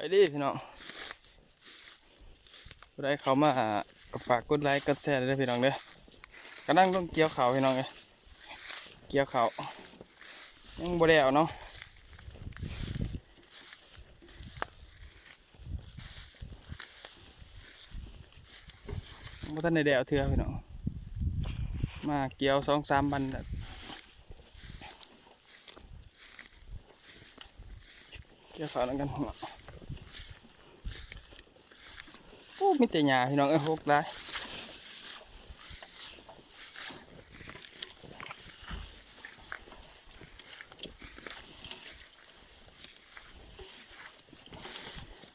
ไปดิพี่น้องผู้ใดเขามากฝากกดไลค์กดแชร์ด้วยพี่น้องเด้อกำลังต้องเกี่ยวเขาพี่น้องเอ้ยเกี่ยวเขายังบ่ได้เอาเนาะบ่ทันได้แล้วเทื่อพี่น้องมาเกี่ยวสองสามวันเกี่ยวเขาแล้วกันพี่น้องโอ้ มีแต่หญ้าพี่น้องเอ้ยหกหลาย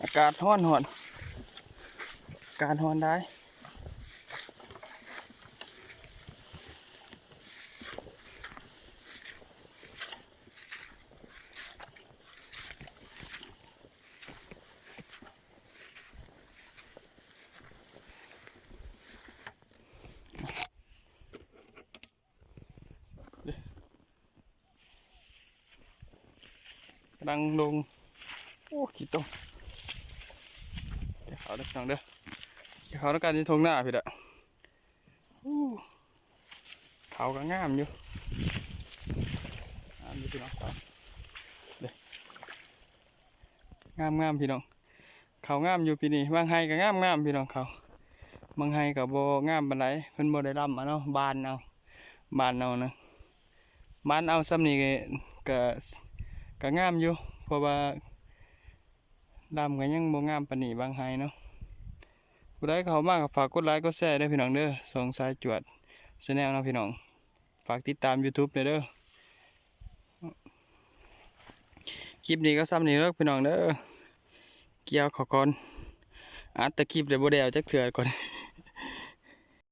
อากาศร้อนหอน การหอนได้ ลังลง โอ้ขี้ตมเดี๋ยวเขาเด้อพี่น้องเด้อเดี๋ยวเขาต้องการที่ทงหน้าพี่เด้ออู้เขาก็งามอยู่งามอยู่พี่น้องเขาเด้งามงามพี่น้อง เขางามอยู่พี่นี่บางไฮก็งามงามพี่น้องเขาบางไฮก็บ่งามปานใดเพิ่นโบได้ร่ำอะเนาะบานเอาบานเอานะบานเอาซ้ำนี่ก็ ก็งามอยู่เพราะว่าดำก็ยังบ่งามปานนี้บางไฮเนาะผู้ใดเขามากก็ฝากกดไลค์กดแชร์ด้วยพี่น้องเด้อสองสายจวดชแนลนะพี่น้อง ฝากติดตาม YouTube ด้เด้อคลิปนี้ก็ซ้ำนี้เด้อพี่น้องเด้อเกี่ยวขอก่อนอัดต่คลิปเดี๋ยวบ่ได้เอาจักเถื่อก่อน